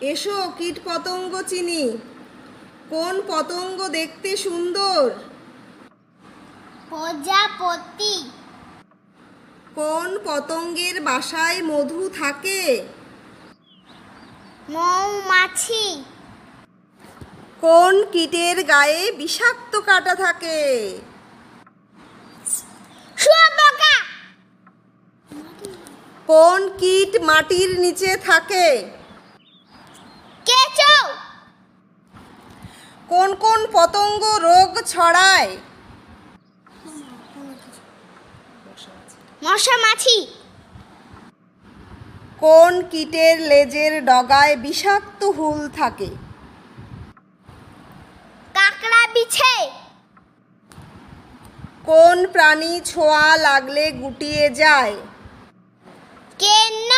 এসো কীট পতঙ্গ চিনি। কোন পতঙ্গ দেখতে সুন্দর? প্রজাপতি। কোন পতঙ্গের বাসায় মধু থাকে? মৌমাছি। কোন কীটের গায়ে বিষাক্ত কাটা থাকে? কোন কীট মাটির নিচে থাকে? কোন কোন পতঙ্গ রোগ ছড়ায়? মশা মাছি। কোন কীটের লেজের ডগায় বিষাক্ত হুল থাকে? কাকড়া বিছে। কোন প্রাণী ছোঁয়া লাগলে গুটিয়ে যায়? কেন?